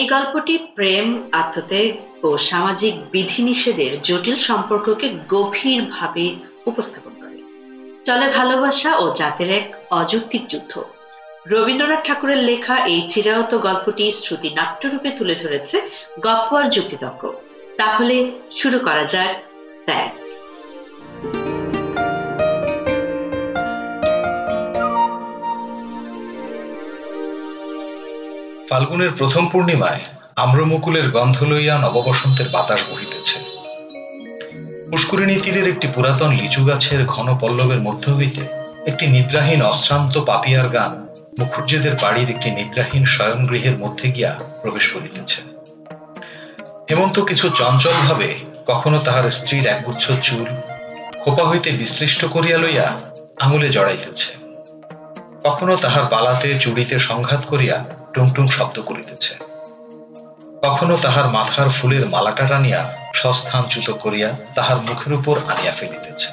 এই গল্পটি প্রেম, আত্মত্যাগ ও সামাজিক বিধিনিষেধের জটিল সম্পর্ককে গভীরভাবে উপস্থাপন করে। চলে ভালোবাসা ও জাতের এক অযৌক্তিক যুদ্ধ। রবীন্দ্রনাথ ঠাকুরের লেখা এই চিরায়ত গল্পটি শ্রুতি নাট্যরূপে তুলে ধরেছে গপ্প আর যুক্তিতর্ক। তাহলে শুরু করা যাক ত্যাগ। ফাল্গুনের প্রথম পূর্ণিমায় আম্রমুকুলের গন্ধ লইয়া নববসন্তের বাতাস বহিতেছে। পুষ্করিণী তীরের একটি পুরাতন লিচু গাছের ঘন পল্লবের মধ্য হইতে একটি নিদ্রাহীন অশ্রান্ত পাপিয়ার গান মুখুজ্জেদের বাড়ির একটি নিদ্রাহীন শয়নগৃহের মধ্যে গিয়া প্রবেশ করিতেছে। হেমন্ত কিছু চঞ্চল ভাবে কখনো তাহার স্ত্রীর একগুচ্ছ চুল খোপা হইতে বিশ্লিষ্ট করিয়া লইয়া আঙুলে জড়াইতেছে। কখনো তাহার বালাতে চুড়িতে সংঘাত করিয়া টুংটুং শব্দ করিতেছে। কখনো তাহার মাথার ফুলের মালাটা টানিয়া সস্থানচ্যুত করিয়া তাহার মুখের উপর আনিয়া ফেলিতেছে।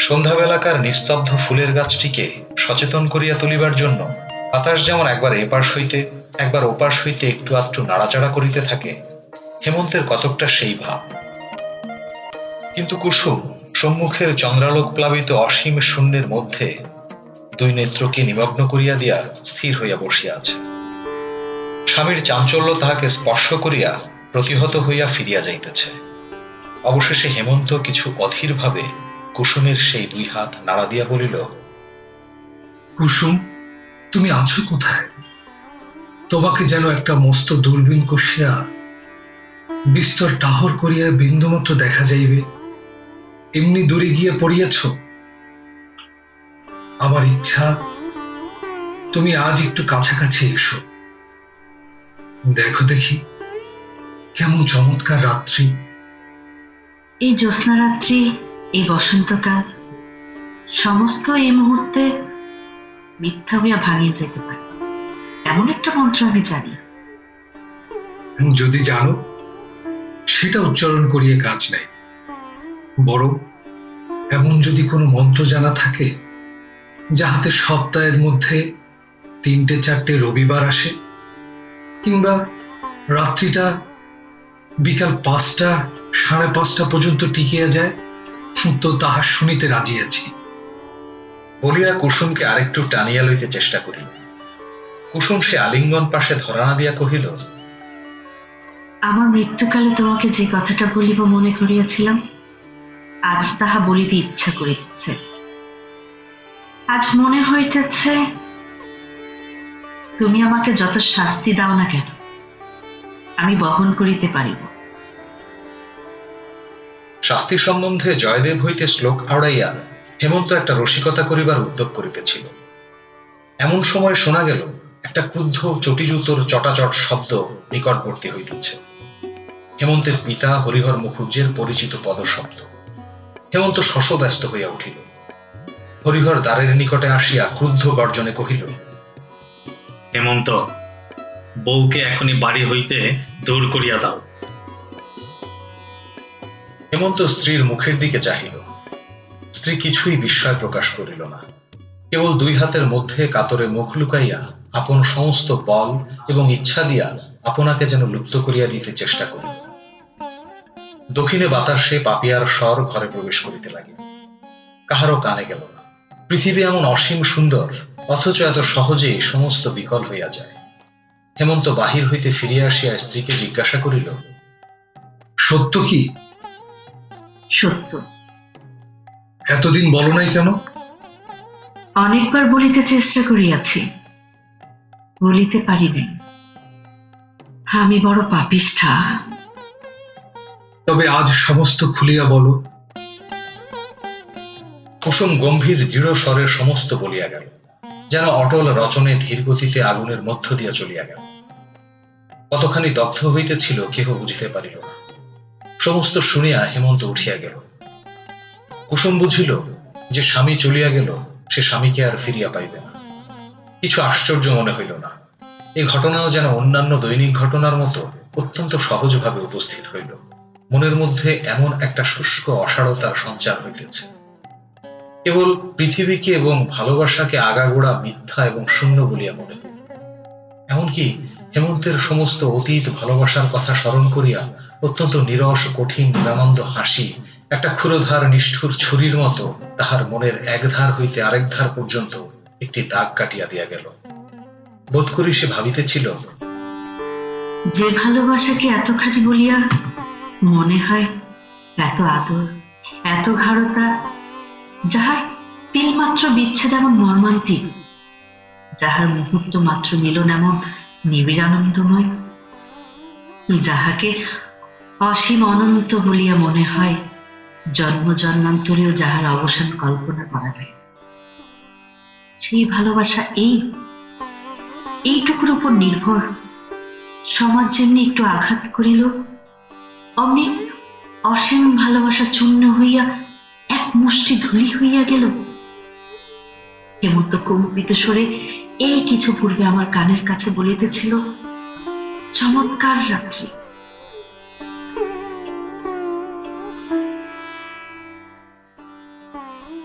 সন্ধ্যাবেলাকার নিস্তব্ধ ফুলের গাছটিকে সচেতন করিয়া তুলিবার জন্য বাতাস যেমন একবার এপাশ হইতে, একবার ওপাশ হইতে একটু আধটু নাড়াচাড়া করিতে থাকে, হেমন্তের কতকটা সেই ভাব। কিন্তু কুসুম সম্মুখের চন্দ্রালোক প্লাবিত অসীম শূন্যের মধ্যে দুই নেত্রকে নিমগ্ন করিয়া দিয়া স্থির হইয়া বসিয়া আছে। স্বামীর চাঞ্চল্য তাহাকে স্পর্শ করিয়া প্রতিহত হইয়া ফিরিয়া যাইতেছে। অবশেষে হেমন্ত কিছু অধীর ভাবে কুসুমের সেই দুই হাত নাড়া দিয়া বলিল, কুসুম, তুমি আছো কোথায়? তোমাকে যেন একটা মস্ত দূরবীন কষিয়া বিস্তর টাহর করিয়া বিন্দুমাত্র দেখা যাইবে। এমনি দূরে গিয়ে পড়িয়াছ? আমার ইচ্ছা তুমি আজ একটু কাছাকাছি এসো। দেখো দেখি কেমন চমৎকার রাত্রি। এই জ্যোৎস্না রাত্রি এই বসন্তকাল সমস্ত এই মুহূর্তে মিথ্যা হইয়া ভাঙিয়ে যেতে পারে। এমন একটা মন্ত্র আমি জানি। যদি জানো সেটা উচ্চারণ করিয়ে কাজ নাই। বরং এমন যদি কোনো মন্ত্র জানা থাকে যাহাতে সপ্তাহের মধ্যে তিনটে চারটে রবিবার আসে কিংবা রাত্রিটা বিকাল পাঁচটা সাড়ে পাঁচটা পর্যন্ত টিকিয়া যায় তো তাহা শুনিতে রাজি আছি। বলিয়া কুসুমকে আরেকটু টানিয়া লইতে চেষ্টা করিল কুসুম সে আলিঙ্গন পাশে ধরানা দিয়া কহিল আমার মৃত্যুকালে তোমাকে যে কথাটা বলিব মনে করিয়াছিলাম আজ তাহা বলিতে ইচ্ছা করিতেছে। আজ মনে হইতেছে তুমি আমাকে যত শাস্তি দাও না কেন, আমি বহন করিতে পারিব। শাস্তি সম্বন্ধে জয়দেব হইতে শ্লোক আওড়াইয়া হেমন্ত একটা রসিকতা করিবার উদ্যোগ করিতেছিল। এমন সময় শোনা গেল, একটা ক্রুদ্ধ চটিজুতোর চটাচট শব্দ নিকটবর্তী হইতেছে। হেমন্তের পিতা হরিহর মুখুজ্জের পরিচিত পদশব্দ। হেমন্ত শশব্যস্ত হইয়া উঠিল। হরিহর দ্বারের নিকটে আসিয়া ক্রুদ্ধ গর্জনে কহিল হেমন্ত বউকে এখনই বাড়ি হইতে দূর করিয়া দাও। হেমন্ত স্ত্রীর মুখের দিকে চাহিল। স্ত্রী কিছুই বিস্ময় প্রকাশ করিল না। কেবল দুই হাতের মধ্যে কাতরে মুখ লুকাইয়া আপন সমস্ত বল এবং ইচ্ছা দিয়া আপনাকে যেন লুপ্ত করিয়া দিতে চেষ্টা করিল দক্ষিণে বাতাসে পাপিয়ার স্বর ঘরে প্রবেশ করিতে লাগিল। কাহারও কানে গেল না। পৃথিবী এমন অসীম সুন্দর অথচ এত সহজেই সমস্ত বিকল হইয়া যায়। হেমন্ত বাহির হইতে ফিরিয়া আসিয়া স্ত্রীকে জিজ্ঞাসা করিল সত্য কি? সত্য। এতদিন বলো নাই কেন? অনেকবার বলিতে চেষ্টা করিয়াছি বলিতে পারি নাই। আমি বড় পাপিষ্ঠা। তবে আজ সমস্ত খুলিয়া বলো। কুসুম গম্ভীর দৃঢ় স্বরের সমস্ত বলিয়া গেল, যেন অটল রচনে ধীর গতিতে আগুনের মধ্য দিয়া চলিয়া গেল। কতখানি দগ্ধ হইতেছিল কেহ বুঝিতে পারিল না। সমস্ত শুনিয়া হেমন্ত উঠিয়া গেল। কুসুম বুঝিল যে স্বামী চলিয়া গেল, সে স্বামীকে আর ফিরিয়া পাইবে না। কিছু আশ্চর্য মনে হইল না। এই ঘটনাও যেন অন্যান্য দৈনিক ঘটনার মতো অত্যন্ত সহজভাবে উপস্থিত হইল। মনের মধ্যে এমন একটা শুষ্ক অসারতার সঞ্চার হইতেছে। কেবল পৃথিবীকে এবং ভালোবাসাকে আগাগোড়া মিথ্যা এবং শূন্য বলিয়া মনে হইল এমনকি হেমন্তের সমস্ত অতীত ভালোবাসার কথা স্মরণ করিয়া অত্যন্ত নিরস, কঠিন, নিরানন্দ হাসি, একটা ক্ষুরধার, নিষ্ঠুর ছুরির মতো তাহার মনের এক ধার হইতে আরেক ধার পর্যন্ত একটি দাগ কাটিয়া দিয়া গেল। বোধ করি সে ভাবিতেছিল, যে ভালোবাসাকে এতখানি বলিয়া মনে হয় এত আদর, এত ঘাড়তা যাহার তিলমাত্র বিচ্ছেদ এমন মর্মান্তিক, যাহার মুহূর্ত মাত্র মিলন এমন নিবিড় আনন্দময়, যাহাকে অসীম অনন্ত বলিয়া মনে হয় জন্ম জন্মান্তরেও যাহার অবসান কল্পনা করা যায়। সেই ভালোবাসা এই, এইটুকুর উপর নির্ভর। সমাজ যেমনি একটু আঘাত করিল, অমনি অসীম ভালোবাসা চূর্ণ হইয়া মুষ্টি ধুলি হইয়া গেল। হেমন্ত কম্পিত স্বরে এই কিছু পূর্বে আমার কানের কাছে বলিতেছিল, চমৎকার রাত্রি।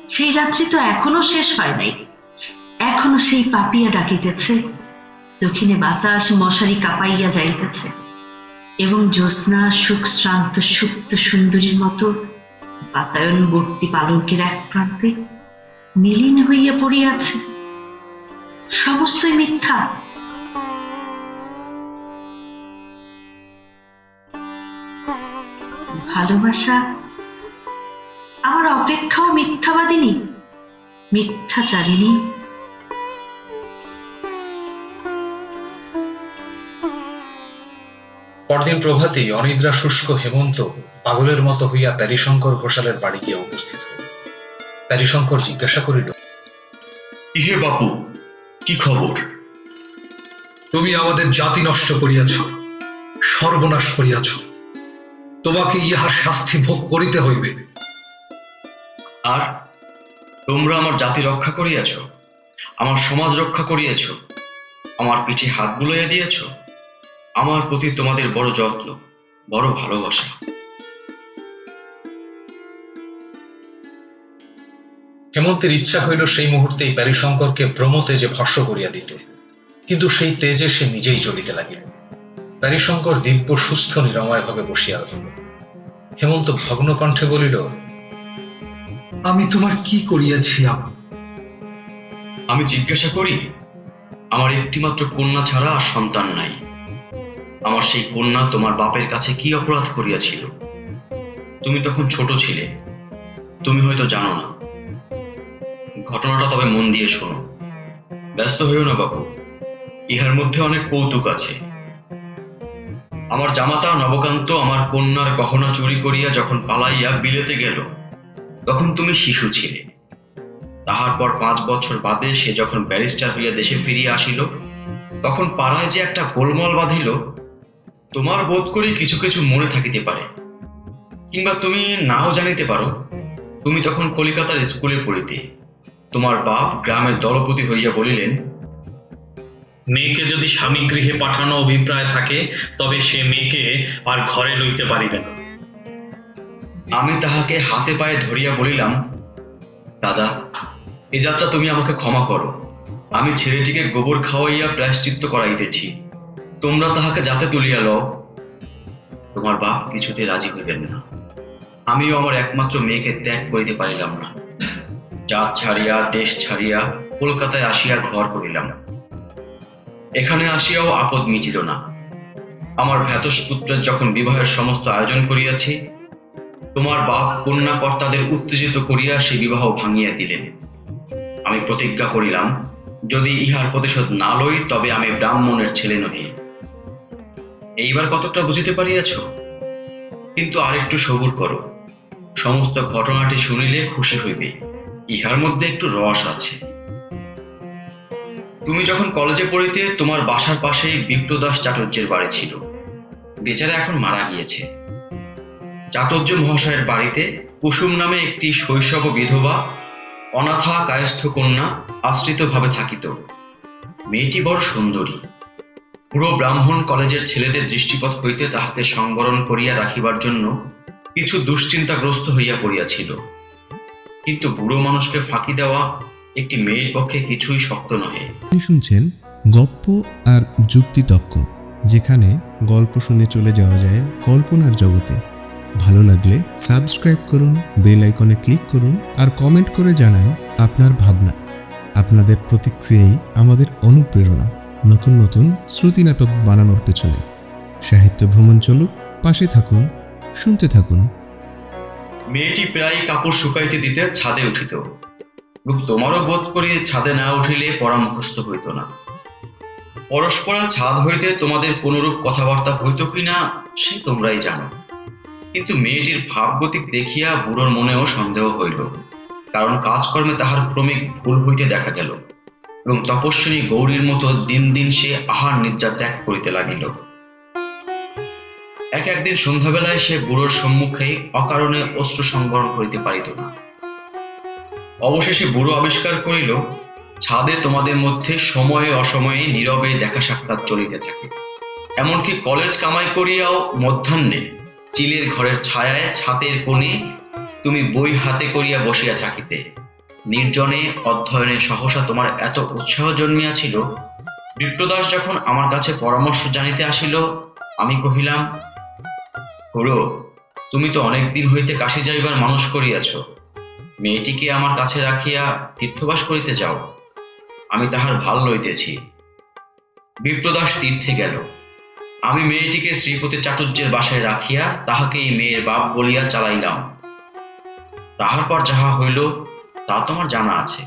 সেই রাত্রি তো এখনও শেষ হয় নাই। এখনও সেই পাপিয়া ডাকিতেছে, দক্ষিণে বাতাস মশারি কাঁপাইয়া যাইতেছে এবং জ্যোৎস্না, সুখ, শ্রান্ত, সুপ্ত সুন্দরীর মতো বাতায়ন বর্তি পালঙ্কের এক প্রান্তে নীলিন হইয়া পড়িয়াছে। সমস্তই মিথ্যা। ভালোবাসা আমার অপেক্ষাও মিথ্যাবাদিনী। মিথ্যাচারিণী পরদিন প্রভাতেই অনিদ্রা, শুষ্ক, হেমন্ত, পাগলের মতো হইয়া প্যারিশঙ্কর ঘোষালের বাড়ি গিয়া উপস্থিত হইল। প্যারিশঙ্কর জিজ্ঞাসা করিল, ইহে বাপু, কি খবর? তুমি আমাদের জাতি নষ্ট করিয়াছ, সর্বনাশ করিয়াছ। তোমাকে ইহা শাস্তি ভোগ করিতে হইবে। আর তোমরা আমার জাতি রক্ষা করিয়াছ, আমার সমাজ রক্ষা করিয়াছ, আমার পিঠে হাত বুলাইয়া দিয়েছ আমার প্রতি তোমাদের বড় যত্ন বড় ভালোবাসা। হেমন্তের ইচ্ছা হইল সেই মুহূর্তেই প্যারিশঙ্করকে ব্রহ্মতেজে ভস্য করিয়া দিতে। কিন্তু সেই তেজে সে নিজেই জ্বলিতে লাগিল। প্যারিশঙ্কর দিব্য সুস্থ নিরাময় ভাবে বসিয়া রহিল। হেমন্ত ভগ্ন কণ্ঠে বলিল আমি তোমার কি করিয়াছিলাম আমি জিজ্ঞাসা করি আমার একটিমাত্র কন্যা ছাড়া আর সন্তান নাই। আমার সেই কন্যা তোমার বাপের কাছে কি অপরাধ করিয়াছিল? তুমি তখন ছোট ছিলে। তুমি হয়তো জানো না। ঘটনাটা তবে মন দিয়ে শোনো। ব্যস্ত হইও না বাবু ইহার মধ্যে অনেক কৌতুক আছে। আমার জামাতা নবকান্ত আমার কন্যার গহনা চুরি করিয়া যখন পালাইয়া বিলেতে গেল, তখন তুমি শিশু ছিলে। তাহার পর পাঁচ বছর বাদে সে যখন ব্যারিস্টার হইয়া দেশে ফিরিয়া আসিল, তখন পাড়ায় যে একটা গোলমাল বাঁধিল তোমার বোধ করি কিছু কিছু মনে থাকিতে পারে। কিংবা তুমি নাও জানিতে পারো তুমি তখন কলিকাতার স্কুলে পড়িতে। তোমার বাপ গ্রামের দলপতি হইয়া বলিলেন মেয়েকে যদি স্বামী গৃহে পাঠানো অভিপ্রায় থাকে তবে সে মেয়েকে আর ঘরে লইতে পারিবে না। আমি তাহাকে হাতে পায়ে ধরিয়া বলিলাম দাদা এ যাত্রা তুমি আমাকে ক্ষমা করো। আমি ছেলেটিকে গোবর খাওয়াইয়া প্রায়শ্চিত্ত করাইতেছি। তোমরা তাহাকে যাতে তুলিয়া লও, তোমার বাপ কিছুতে রাজি হইবেন না। আমিও আমার একমাত্র মেয়েকে ত্যাগ করিতে পারিলাম না। জাত ছাড়িয়া, দেশ ছাড়িয়া, কলকাতায় আসিয়া ঘর করিলাম। এখানে আসিয়াও আপদ মিটিল না। আমার ভ্যাতস পুত্রের যখন বিবাহের সমস্ত আয়োজন করিয়াছি, তোমার বাপ কন্যা কর্তাদের উত্তেজিত করিয়া সে বিবাহ ভাঙিয়া দিলেন। আমি প্রতিজ্ঞা করিলাম, যদি ইহার প্রতিশোধ না লই, তবে আমি ব্রাহ্মণের ছেলে নহি। এইবার কতটা বুঝিতে পারিয়াছ? কিন্তু আরেকটু সবুর করো। সমস্ত ঘটনাটি শুনিলে খুশি হইবে। ইহার মধ্যে একটু রস আছে। তুমি যখন কলেজে পড়িতে তোমার বাসার পাশেই বিপ্রদাস চাটুর্যের বাড়ি ছিল। বেচারা এখন মারা গিয়েছে। চাটুর্য মহাশয়ের বাড়িতে কুসুম নামে একটি শৈশব বিধবা অনাথা কায়স্থ কন্যা আশ্রিতভাবে থাকিত। মেয়েটি বড় সুন্দরী। পুরো ব্রাহ্মণ কলেজের ছেলেদের দৃষ্টিপথ হইতে তাহাকে সংবরণ করিয়া রাখিবার জন্য কিছু দুশ্চিন্তাগ্রস্ত হইয়া পড়িয়াছিল। কিন্তু বুড়ো মানুষকে ফাঁকি দেওয়া একটি মেয়ের পক্ষে কিছুই শক্ত নহে। শুনছেন গপ্প আর যুক্তিতক্ক যেখানে গল্প শুনে চলে যাওয়া যায় কল্পনার জগতে। ভালো লাগলে সাবস্ক্রাইব করুন, বেল আইকনে ক্লিক করুন আর কমেন্ট করে জানান আপনার ভাবনা। আপনাদের প্রতিক্রিয়াই আমাদের অনুপ্রেরণা। নতুন নতুন শ্রুতি নাটক বানানোর পেছনে। সাহিত্য ভ্রমণ চলুক, পাশে থাকুন, শুনতে থাকুন। মেয়েটি প্রায় কাপড় শুকাইতে দিতে ছাদে উঠিত। তোমারও বোধ করি ছাদে না উঠিলে পড়া মুখস্থ হইত না। পরস্পরা ছাদ হইতে তোমাদের কোনরূপ কথাবার্তা হইত কি না সে তোমরাই জানো। কিন্তু মেয়েটির ভাবগতিক দেখিয়া বুড়োর মনেও সন্দেহ হইল, কারণ কাজকর্মে তাহার ক্রমিক ভুল হইতে দেখা গেল। এবং তপস্বিনী গৌরীর মতো দিন দিন সে আহার নিদ্রা ত্যাগ করিতে লাগিল। এক একদিন সন্ধ্যাবেলায় সে বুড়োর সম্মুখে অকারণে অস্ত্র সংবরণ করিতে পারিত না। অবশেষে বুড়ো আবিষ্কার করিল, ছাদে তোমাদের মধ্যে সময়ে অসময়ে নীরবে দেখা সাক্ষাৎ চলিতে থাকে। এমনকি কলেজ কামাই করিয়াও মধ্যাহ্নে চিলের ঘরের ছায়ায় ছাতের কোণে তুমি বই হাতে করিয়া বসিয়া থাকিতে। নির্জনে অধ্যয়নে সহসা তোমার এত উৎসাহ জন্মিয়াছিল। বিপ্রদাস যখন আমার কাছে পরামর্শ জানিতে আসিল, আমি কহিলাম খুড়ো তুমি তো অনেক দিন হইতে কাশি যাইবার মানুষ করিয়াছ। মেয়েটিকে আমার কাছে রাখিয়া তীর্থবাস করিতে যাও। আমি তাহার ভালো লইতেছি। বিপ্রদাস তীর্থে গেল। আমি মেয়েটিকে শ্রীপতি চাটুর্যের বাসায় রাখিয়া তাহাকে এই মেয়ের বাপ বলিয়া চালাইলাম। তাহার পর যাহা হইল তা তোমার জানা আছে।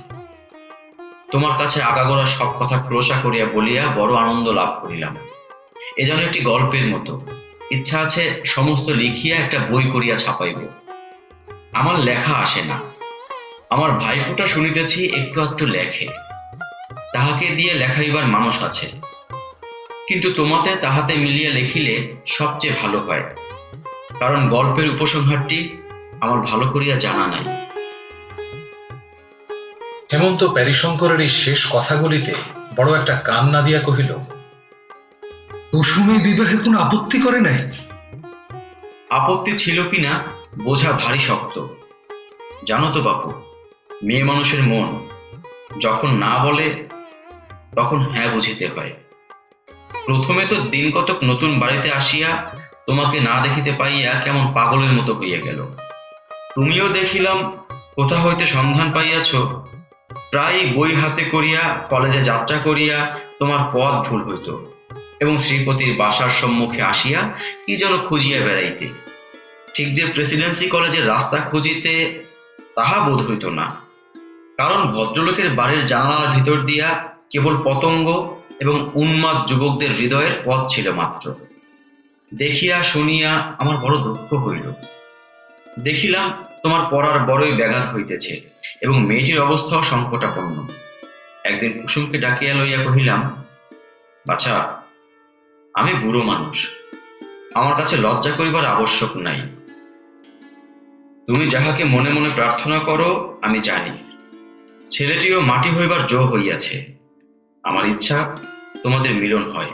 তোমার কাছে আগাগোড়া সব কথা ক্রোশা করিয়া বলিয়া বড় আনন্দ লাভ করিলাম। এ যেন একটি গল্পের মতো। ইচ্ছা আছে সমস্ত লিখিয়া একটা বই করিয়া ছাপাইব। আমার লেখা আসে না। আমার ভাইফোঁটা শুনিতেছি একটু একটু লেখে। তাহাকে দিয়ে লেখাইবার মানুষ আছে। কিন্তু তোমাতে তাহাতে মিলিয়ে লিখিলে সবচেয়ে ভালো হয়। কারণ গল্পের উপসংহারটি আমার ভালো করিয়া জানা নাই। হেমন্ত প্যারিশঙ্করের এই শেষ কথাগুলিতে বড় একটা কান না দিয়া কহিল কুসুমী বিবাহে কোনো আপত্তি করে নাই? আপত্তি ছিল কিনা বোঝা ভারী শক্ত। জানো তো বাপু মেয়ে মানুষের মন যখন না বলে তখন হ্যাঁ বুঝিতে হয়। প্রথমে তো দিন কতক নতুন বাড়িতে আসিয়া তোমাকে না দেখিতে পাইয়া কেমন পাগলের মতো হইয়া গেল। তুমিও দেখিলাম কোথা হইতে সন্ধান পাইয়াছ? প্রায় বই হাতে করিয়া, কলেজে যাত্রা করিয়া তোমার পথ ভুল হইত এবং শ্রীপতির বাসার সম্মুখে আসিয়া কি যেন খুঁজিয়া বেড়াইতে। ঠিক যে প্রেসিডেন্সি কলেজের রাস্তা খুঁজিতে তাহা বোধ হইত না। কারণ ভদ্রলোকের বাড়ির জানালার ভিতর দিয়া কেবল পতঙ্গ এবং উন্মাদ যুবকদের হৃদয়ের পথ ছিল মাত্র। দেখিয়া শুনিয়া আমার বড় দুঃখ হইল। দেখিলাম তোমার পড়ার বড়ই ব্যাঘাত হইতেছে এবং মেয়েটির অবস্থাও সংকটাপন্ন। একদিন কুসুমকে ডাকিয়া লইয়া কহিলাম, বাছা, আমি বুড়ো মানুষ। আমার কাছে লজ্জা করিবার আবশ্যক নাই। তুমি যাহাকে মনে মনে প্রার্থনা করো, আমি জানি। ছেলেটিও মাটি হইবার জো হইয়াছে। আমার ইচ্ছা তোমাদের মিলন হয়।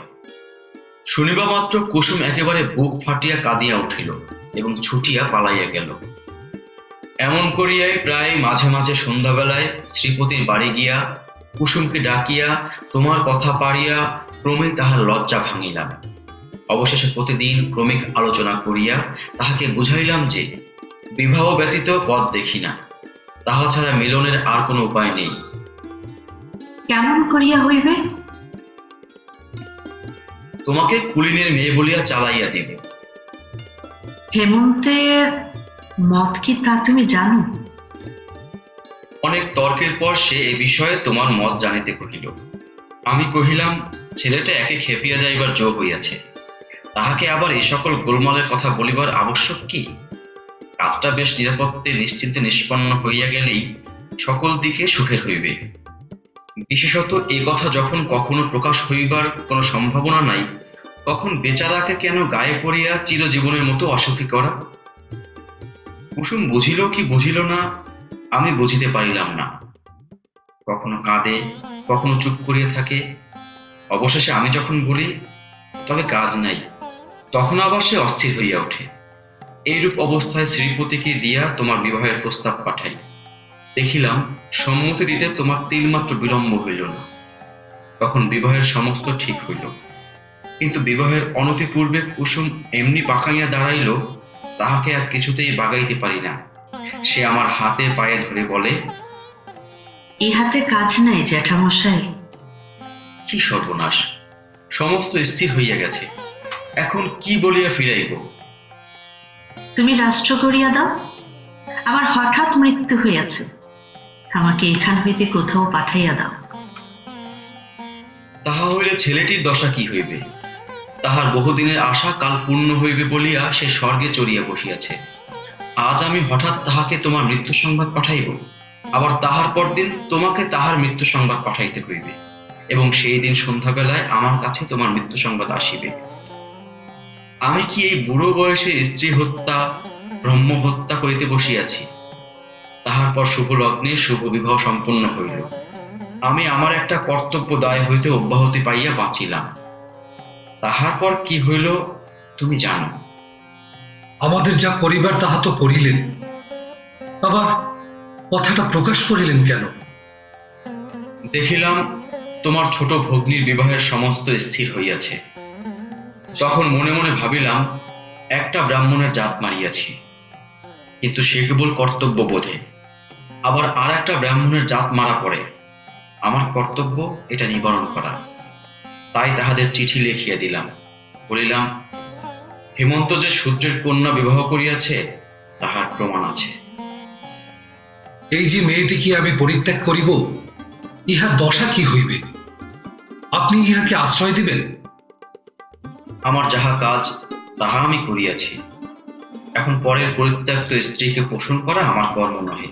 শুনিবা মাত্র কুসুম একেবারে বুক ফাটিয়া কাঁদিয়া উঠিল এবং ছুটিয়া পালাইয়া গেল। এমন করিয়াই প্রায় মাঝে মাঝে সন্ধ্যাবেলায় শ্রীপতির বাড়ি গিয়া কুসুমকে ডাকিয়া তোমার কথা পারিয়া ক্রমে তাহার লজ্জা ভাঙিলাম। অবশেষে প্রতিদিন ক্রমিক আলোচনা করিয়া তাহাকে বুঝাইলাম যে বিবাহ ব্যতীত পথ দেখি না। তাহা ছাড়া মিলনের আর কোনো উপায় নেই। কেমন করিয়া হইবে? তোমাকে কুলিনের মেয়ে বলিয়া চালাইয়া দিব। হেমন্তের মত কি তা তুমি জানো? অনেক তর্কের পর সে এ বিষয়ে তোমার মত জানিতে কহিল। আমি কহিলাম, ছেলেটা একে খেপিয়া যাইবার যোগ হইয়াছে। তাহাকে আবার এই সকল গোলমালের কথা বলিবার আবশ্যক কি? কাজটা বেশ নিরাপত্তে, নিশ্চিন্তে, নিষ্পন্ন হইয়া গেলেই সকল দিকে সুখের হইবে। বিশেষত এ কথা যখন কখনো প্রকাশ হইবার কোনো সম্ভাবনা নাই, তখন বেচারাকে কেন গায়ে পড়িয়া চিরজীবনের মতো অসুখী করা? কুসুম বুঝিল কি বুঝিল না, আমি বুঝিতে পারিলাম না। কখনো কাঁদে, কখনো চুপ করিয়া থাকে। অবশেষে আমি যখন বলি, তবে কাজ নাই, তখন আবার সে অস্থির হইয়া ওঠে। এইরূপ অবস্থায় শ্রীপতিকে দিয়া তোমার বিবাহের প্রস্তাব পাঠাই। দেখিলাম, সম্মতি দিতে তোমার তিলমাত্র বিলম্ব হইল না। তখন বিবাহের সমস্ত ঠিক হইল। কিন্তু বিবাহের অনতি পূর্বে কুসুম এমনি পাকাইয়া দাঁড়াইল তাহাকে আর কিছুতেই বাগাইতে পারি না। সে আমার হাতে পায়ে ধরে বলে ইহাতে কাজ নাই জ্যাঠামশাই। কি সর্বনাশ সমস্ত স্থির হইয়া গেছে। এখন কি বলিয়া ফিরাইব? তুমি রাষ্ট্র করিয়া দাও। আমার হঠাৎ মৃত্যু হইয়াছে। আমাকে এখান হইতে কোথাও পাঠাইয়া দাও। তাহা হইলে ছেলেটির দশা কি হইবে? তাহার বহুদিনের আশা কাল পূর্ণ হইবে বলিয়া সে স্বর্গে চড়িয়া বসিয়াছে। আজ আমি হঠাৎ তাহাকে তোমার মৃত্যু সংবাদ পাঠাইব। আবার তাহার পরদিন তোমাকে তাহার মৃত্যু সংবাদ পাঠাইতে হইবে। এবং সেই দিন সন্ধ্যাবেলায় আমার কাছে তোমার মৃত্যু সংবাদ আসিবে। আমি কি এই বুড়ো বয়সে স্ত্রী হত্যা, ব্রহ্ম হত্যা করিতে বসিয়াছি? তাহার পর শুভ লগ্নে শুভ বিবাহ সম্পন্ন হইল। আমি আমার একটা কর্তব্য দায় হইতে অব্যাহতি পাইয়া বাঁচিলাম। তাহার পর কি হইল তুমি জানো। আমাদের যা করিবার তাহা তো করিলেন। আবার কথাটা প্রকাশ করিলেন কেন? দেখিলাম তোমার ছোট ভগ্নীর বিবাহের সমস্ত স্থির হইয়াছে। তখন মনে মনে ভাবিলাম একটা ব্রাহ্মণের জাত মারিয়াছি। কিন্তু সে কেবল কর্তব্য বোধে। আবার আর একটা ব্রাহ্মণের জাত মারা পড়ে। আমার কর্তব্য এটা নিবারণ করা। তাই তাহাদের চিঠি লিখিয়া দিলাম। বলিলাম হেমন্ত যে সূর্যের কন্যা বিবাহ করিয়াছে তাহার প্রমাণ আছে। এই যে মেয়েটিকে আমি পরিত্যাগ করিব? ইহার দশা কি হইবে? আপনি ইহাকে আশ্রয় দিবেন? আমার যাহা কাজ তাহা আমি করিয়াছি। এখন পরের পরিত্যক্ত স্ত্রীকে পোষণ করা আমার কর্ম নহে।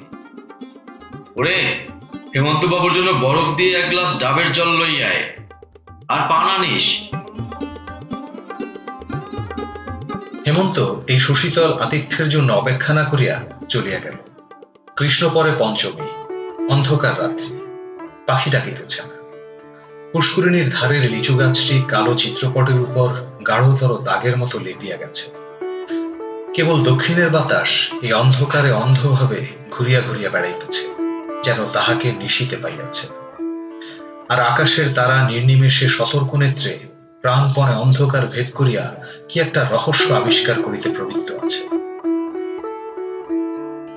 ওরে হেমন্ত বাবুর জন্য বরফ দিয়ে এক গ্লাস ডাবের জল লই আয় আর পান আনিস হেমন্ত, এই সুশীতল আতিথ্যের জন্য অপেক্ষা না করিয়া চলিয়া গেল। কৃষ্ণ পরে পঞ্চমী, অন্ধকার রাত্রি পাখি ডাকিতেছে না। পুষ্করিণীর ধারের লিচু গাছটি কালো চিত্রপটের উপর গাঢ়তর দাগের মতো লেপিয়া গেছে। কেবল দক্ষিণের বাতাস এই অন্ধকারে অন্ধভাবে ঘুরিয়া ঘুরিয়া বেড়াইতেছে, যেন তাহাকে নিশিতে পাইয়াছে আর আকাশের তারা নির্নিমেষে সতর্ক নেত্রে প্রাণপণে অন্ধকার ভেদ করিয়া কি একটা রহস্য আবিষ্কার করিতে প্রবৃত্ত আছে।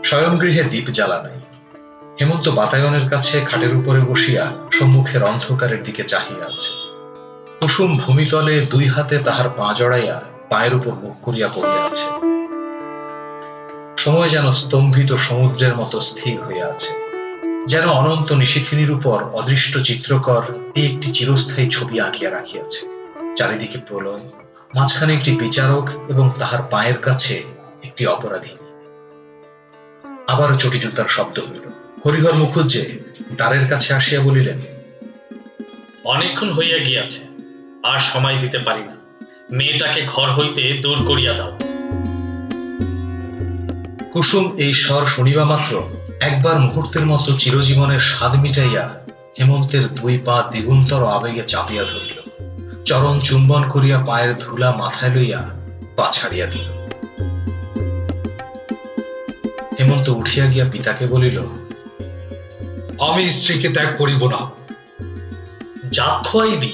স্বয়ংগৃহে দীপ জ্বালা নাই। হেমন্ত বাতায়নের কাছে খাটের উপরে বসিয়া সম্মুখের অন্ধকারের দিকে চাহিয়া আছে। কুসুম ভূমিতলে দুই হাতে তাহার পা জড়াইয়া পায়ের উপর মুখ করিয়া পড়িয়া আছে। সময় যেন স্তম্ভিত সমুদ্রের মতো স্থির হইয়া আছে। যেন অনন্ত নিশিথিনীর উপর অদৃষ্ট চিত্রকর এই একটি চিরস্থায়ী ছবি আঁকিয়া রাখিয়াছে। চারিদিকে প্রলয় মাঝখানে একটি বিচারক এবং তাহার পায়ের কাছে একটি অপরাধী। আবারও চটি জুতার শব্দ হইল। হরিহর মুখুজ্জে দ্বারের কাছে আসিয়া বলিলেন অনেকক্ষণ হইয়া গিয়াছে আর সময় দিতে পারি না। মেয়েটাকে ঘর হইতে দূর করিয়া দাও। কুসুম এই স্বর শুনিবা মাত্র একবার মুহূর্তের মতো চিরজীবনের স্বাদ মিটাইয়া হেমন্তের দুই পা দ্বিগুণতর আবেগে চাপিয়া ধরিল। চরণ চুম্বন করিয়া পায়ের ধুলা মাথায় লইয়া পা ছাড়িয়া দিল। হেমন্ত উঠিয়া গিয়া পিতাকে বলিল আমি স্ত্রীকে ত্যাগ করিব না। জাত খোয়াইবি?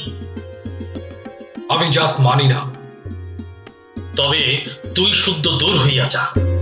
আমি জাত মানি না। তবে তুই শুদ্ধ দূর হইয়া যা।